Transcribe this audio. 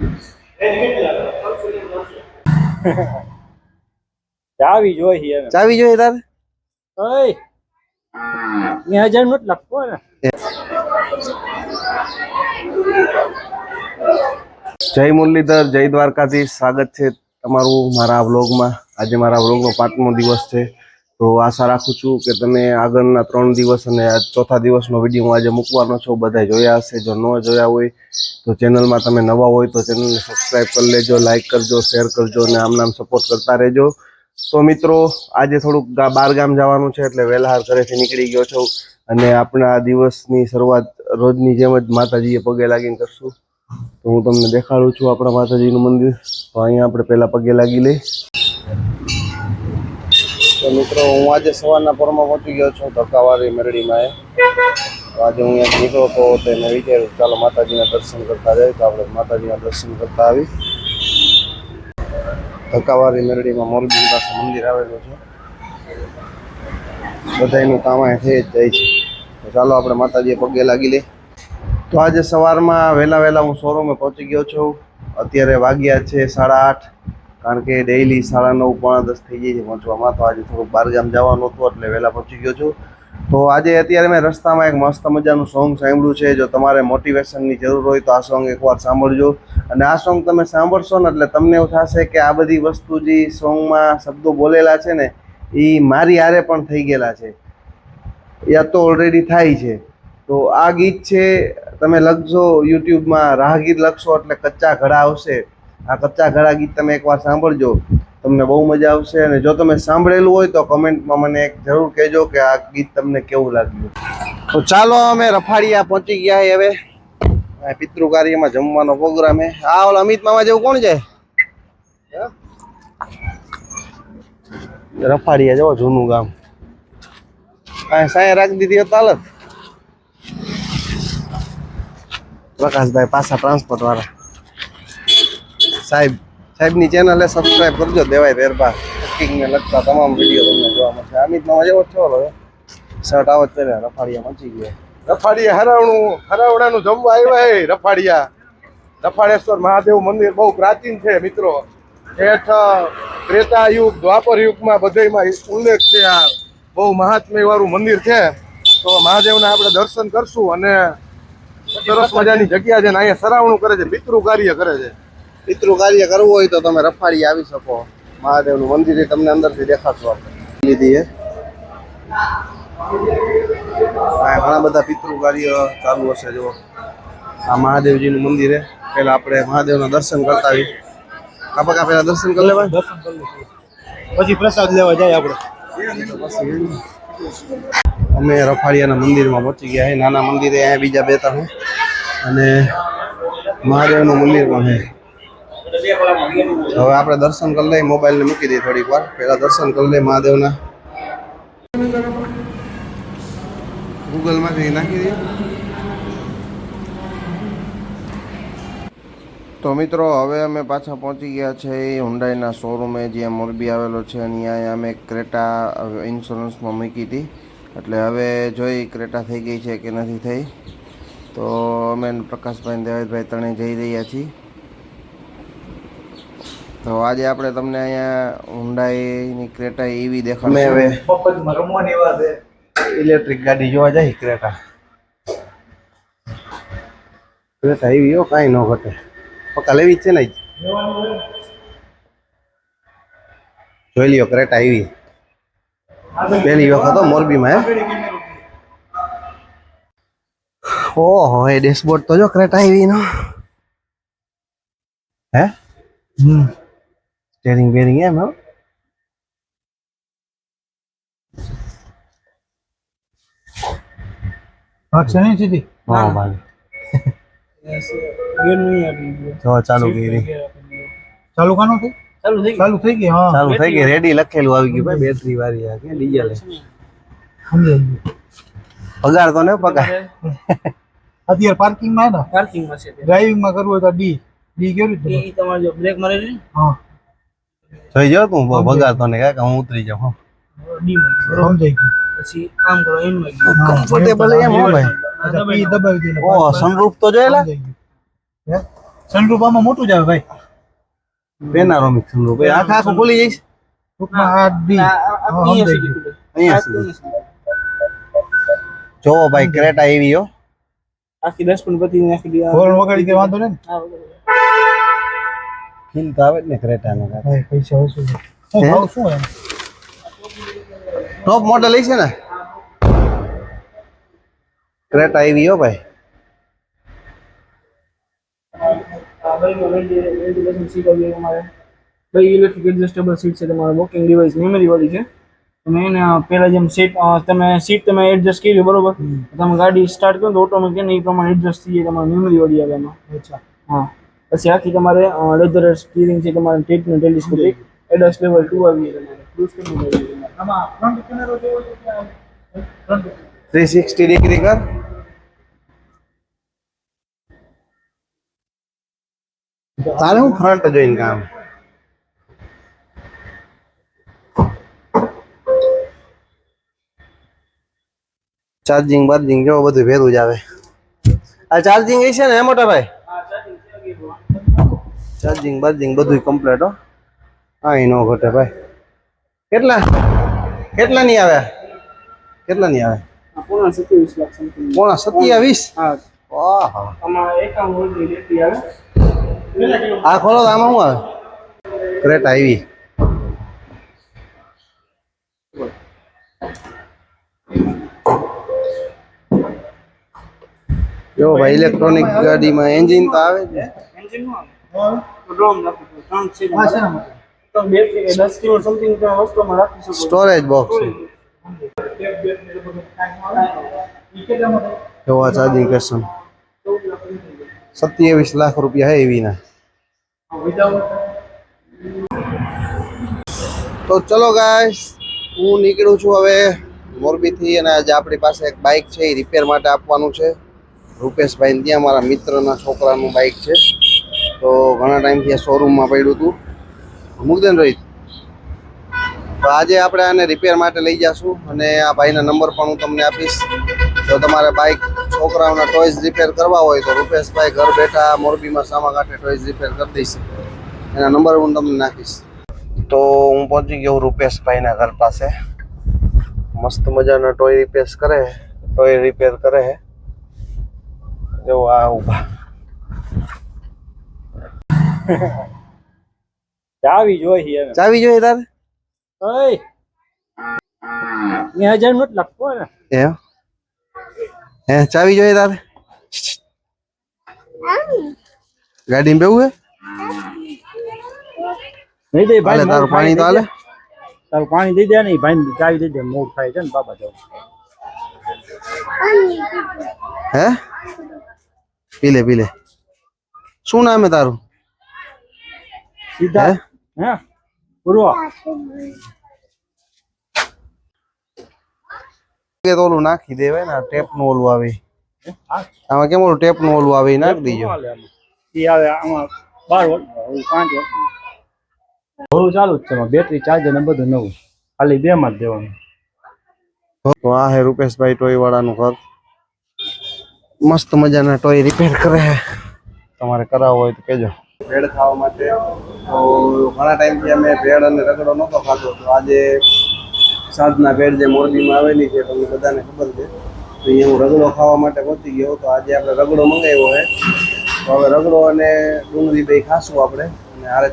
ચાવી જોઈએ ચાવી જોઈએ તારે? ઓય હજાર ને. જય મુરલીધર જય દ્વારકાથી સ્વાગત છે તમારું મારા વ્લોગમાં આજે મારા વ્લોગનો પાંચમો દિવસ છે. તો આશા રાખું છું કે તમે આગળના ત્રણ દિવસ અને ચોથા દિવસનો વીડિયો હું આજે મૂકવાનો છું. બધા જોયા હશે, જો ન જોયા હોય તો ચેનલમાં તમે નવા હોય તો ચેનલને સબસ્ક્રાઈબ કરી લેજો લાઇક કરજો શેર કરજો અને આમ નામ સપોર્ટ કરતા રહેજો. તો મિત્રો, આજે થોડુંક બહાર ગામ જવાનું છે એટલે વહેલા ઘરેથી નીકળી ગયો છું અને આપણા દિવસની શરૂઆત રોજની જેમ જ માતાજીએ પગે લાગીને કરશું. તો હું તમને દેખાડું છું આપણા માતાજીનું મંદિર. તો અહીંયા આપણે પહેલાં પગે લાગી લઈ તો મિત્રો, હું આજે સવારના પોરમાં પહોંચી ગયો છું ધક્કાવાળી એ. આજે હું અહીંયા નીકળો તો તે મેં વિચાર્યું, ચાલો માતાજીના દર્શન કરતા જાય તો આપણે માતાજીના દર્શન કરતા આવી. ધક્કાવાળી મેરડીમાં મોરબી પાસે મંદિર આવેલું છે. બધાયનું કામ અહીં થઈ જ જાય છે. તો ચાલો આપણે માતાજીએ પગે લાગી લે તો આજે સવારમાં વહેલા વહેલા હું શોરૂમે પહોંચી ગયો છું. અત્યારે વાગ્યા છે સાડા આઠ. કારણ કે ડેઈલી સાડા નવ પોણા દસ થઈ જાય છે પહોંચવામાં. તો આજે થોડુંક બહારગામ જવાનું હતું, એટલે વહેલા પહોંચી ગયો છું. તો આજે અત્યારે મેં રસ્તામાં એક મસ્ત મજાનું સોંગ સાંભળ્યું છે. જો તમારે મોટિવેશનની જરૂર હોય તો આ સોંગ એકવાર સાંભળજો. અને આ સોંગ તમે સાંભળશો ને એટલે તમને એવું થશે કે આ બધી વસ્તુ જે સોંગમાં શબ્દો બોલેલા છે ને, એ મારી હારે પણ થઈ ગયેલા છે. યા તો ઓલરેડી થાય છે. તો આ ગીત છે, તમે લખજો, યુટ્યુબમાં રાહગીર લખશો એટલે કચ્ચા ઘડા આવશે. આ કચ્ચા ઘડા ગીત તમે એકવાર સાંભળજો. તમને બહુ મજા આવશે અને જો તમે સાંભળેલું હોય તો કમેન્ટમાં મને એક જરૂર કહેજો કે આ ગીત તમને કેવું લાગ્યું. તો ચાલો, અમે રફાડિયા પહોંચી ગયા છીએ હવે. આ પિતૃ કાર્યમાં જમવાનો પ્રોગ્રામ હે આ ઓલા અમિત મામા જેવું કોણ છે? રફાડિયા જવો જૂનું ગામ. આ સાંય રાખી દીધી હોત હાલત. પ્રકાશભાઈ પાછા ટ્રાન્સપોર્ટ વાળા સાહેબ, સાહેબની ચેનલે સબસ્ક્રાઇબ કરજો, દેવાય રેરબા કુકિંગને લગતા તમામ વીડિયો તમને જોવા મળશે. અમિત મામા જેવો જ છો હવે. શર્ટ આવો જ રફાડિયા મચી ગયા. રફાડિયા હરાવણું, હરાવણાનું જમવા આવ્યા હે રફાડિયા. રફાડેશ્વર મહાદેવ મંદિર બહુ પ્રાચીન છે મિત્રો. હેઠ ત્રેતા યુગ, દ્વાપર યુગમાં બધેમાં ઉલ્લેખ છે આ બહુ મહાત્મ્ય વાળું મંદિર છે. તો મહાદેવના આપણે દર્શન કરશું અને સરસ મજાની જગ્યા છે ને અહીંયા સરાવણું કરે છે, પિતૃ કાર્ય કરે છે. પિતૃ કાર્ય કરવું હોય તો તમે રફાડી આવી શકો. મહાદેવનું મંદિર તમને અંદરથી દેખાડશું આપણે. લીધી છે ઘણા બધા પિતૃ કાર્ય ચાલુ હશે જો આ મહાદેવજીનું મંદિર છે પહેલા આપણે મહાદેવના દર્શન કરતા આવીએ. કાપા કા પહેલા દર્શન કરી લેવાય. દર્શન કરી લઈશું. પછી પ્રસાદ લેવા જાય આપણે. અમે રફાડિયાના મંદિરમાં પહોંચી ગયા છે નાના મંદિરે અહીંયા બીજા બે ત્રણ અને મહાદેવનું મંદિર પણ છે હવે આપણે દર્શન કરી લઈએ, મોબાઈલને મૂકી દઈએ થોડીક વાર. પહેલાં દર્શન કરી લઈએ મહાદેવના. ગૂગલમાંથી નાખી દઈએ. તો મિત્રો, હવે અમે પાછા પહોંચી ગયા છે હુંડાઈના શોરૂમે જ્યાં મોરબી આવેલો છે. અને અહીંયા અમે ક્રેટા ઇન્સ્યોરન્સમાં મૂકી હતી. એટલે હવે જોઈ ક્રેટા થઈ ગઈ છે કે નથી થઈ. તો અમે પ્રકાશભાઈ અને ત્રણેય જઈ રહ્યા છીએ. તો આજે આપણે તમને અહીંયા હુંડાઈની ક્રેટા એવી દેખાડશે. હવે મફતમાં રમવાની વાત છે. ઇલેક્ટ્રિક ગાડી જોવા જાય ક્રેટા ક્રેટા એવી હો કાંઈ ન ઘટે. પક્કા લેવી છે ને જોઈ લ્યો ક્રેટા એવી પહેલી વખત મોરબીમાં હે? ઓહો એ ડેશબોર્ડ તો જો ક્રેટા એવી નો. હે? હમ. સ્ટેરિંગ બેરિંગ એમ હો ભાગશે નહીં સીધી હા ભાઈ જો ચાલુ કરી. ચાલુ કાનું થઈ? ચાલુ થઈ ચાલુ થઈ ગઈ હા. ચાલુ થઈ ગઈ રેડી લખેલું આવી ગયું ભાઈ. બેટરી વાળી આ કે ડીઝલ પગાર તો ને પગાર અત્યારે પાર્કિંગમાં ને? પાર્કિંગમાં છે ડ્રાઇવિંગમાં કરવું હોય તો ડી ડી કેવી રીતે ડી તમારે જો બ્રેક મારેલી? હા. જોઈ જો તું પગાર તો ને કાકા હું ઉતરી જાઉં હો. ડી માં ગયો. સમજાઈ ગયું પછી આમ કરો એમ કમ્ફર્ટેબલ એમ હો ભાઈ. દબાવી દે ઓ સનરૂફ તો જોયેલા? સનરૂપ આમાં મોટું જ આવે ભાઈ. પેનારોમિક સનરૂફ ભાઈ આખા આખું ખુલી જઈશ? ટૂંકમાં આ ડી અહીંયા સુધી. જોવો ભાઈ ક્રેટા એવી હો. આખી દસ પણ પતિ આખી વગાડી કે વાંધો ને? હા, ફીલ તો આવે જ ને ક્રેટાનો ભાઈ પૈસા ઓછું છે. શું હે? ભાવ શું એમ ટોપ મોડલ છે ને? ક્રેટા આવી હો ભાઈ. ભાઈ ઇલેક્ટ્રિક એડજસ્ટેબલ સીટ છે તમારે વોકિંગ ડિવાઇસ મેમરી વાળી છે. તમે એને પહેલા જેમ સીટ તમે સીટ તમે એડજસ્ટ કરી બરોબર? તમે ગાડી સ્ટાર્ટ કરો તો ઓટોમેટિક એ પ્રમાણે એડજસ્ટ થઈ જાય તમારે મેમરી વાળી આવે એમાં. અચ્છા. હા. પછી આખી તમારે લેધર સ્ટીરિંગ છે તમારે ટ્રીટમેન્ટ ટેલિસ્કોપિક એડસ લેવલ ટુ આવી તમારે. Cruise control three sixty degree કર તારે હું ફ્રન્ટ જોઈને કામ? ચાર્જિંગ બાર્જિંગ જો બધું ભેરું જ આવે. આ ચાર્જિંગ એ છે ને મોટા ભાઈ? ચાર્જિંગ બાર્જિંગ બધું કમ્પ્લીટ હો. હા નો ઘટે ભાઈ. કેટલા? કેટલા ની આવે? કેટલા ની આવે? પોણા સત્યાવીસ લાખ સમથિંગ પોણા સત્યાવીસ? હા. વાહ આ ખોલો તો આમાં શું આવે? ક્રેટ આવી. જો ભાઈ ઇલેક્ટ્રોનિક ગાડીમાં એન્જિન તો આવે જ ને એન્જિનનું આવે ડ્રોમ રાખો ત્રણ છે આ શેના માટે તો બેટરી દસ કિલો સમથિંગ તમે વસ્તુમાં રાખી શકો સ્ટોરેજ બોક્સ જો આ ચાર્જિંગ સ્ટેશન સત્યાવીસ લાખ રૂપિયા હે એવી ના તો ચલો ગાઈસ હું નીકળું છું હવે મોરબીથી અને આજે આપણી પાસે એક બાઇક છે, એ રિપેર માટે આપવાનું છે. રૂપેશભાઈ ત્યાં મારા મિત્રના છોકરાનું બાઇક છે. તો ઘણા ટાઈમથી આ શોરૂમમાં પડ્યું હતું. મુકદેન રોહિત તો આજે આપણે આને રિપેર માટે લઈ જઈશું અને આ ભાઈના નંબર પણ હું તમને આપીશ. જો તમારે બાઇક છોકરાઓના ટોયઝ રિપેર કરવા હોય તો રૂપેશભાઈ ઘર બેઠા મોરબીમાં સામા કાંઠે ટોયઝ રિપેર કરી દઈશ. એના નંબર હું તમને નાખીશ. તો હું પહોંચી ગયો રૂપેશભાઈના ઘર પાસે. મસ્ત મજાના ટોય રિપેર કરે. ટોય રિપેર કરે. જો આ ઊભા ચાવી જોઈ હવે ચાવી જોઈએ તારે ઓય અહીંયા હજાર નથી લાગતો ને હે હે ચાવી જોઈએ તારે ગાડીમાં બેવું હે નહીં દે હાલે ભાઈ તારું પાણી તો હાલે તારું પાણી દઈ દે ને ઈ ભાઈ ચાવી દઈ દે મોડ થાય છે ને બાબા જાવ હે પી લે પી લે શું નામ હે તારું સીધા. હે? પૂર્વ કે તો ઓલું નાખી દેવાય ને ટેપનું ઓલું આવે. આમાં કેમ ઓલું ટેપનું ઓલું આવે નાખી દીજો? આવે આમાં બાર વોલ્ટ પાંચ વોલ્ટ થોડું ચાલુ જ છે બેટરી ચાર્જર ને બધું નવું. ખાલી બે માં જ દેવાનું. તો આ હે રૂપેશભાઈ ટોય વાળાનું ઘર. મસ્ત મજાના ટોય રિપેર કરે તમારે કરાવવો હોય તો કેજો. ભેળ ખાવા માટે. તો ઘણા ટાઈમથી અમે ભેળ અને રગડો નહોતો ખાધો. તો આજે સાંજના ભેળ જે મોરબીમાં આવેલી છે, તમને બધાને ખબર છે. તો અહીંયા હું રગડો ખાવા માટે પહોંચી ગયો. તો આજે આપણે રગડો મંગાવ્યો છે. તો હવે રગડો અને ડુંગળી બે ખાશું આપણે. અને હારે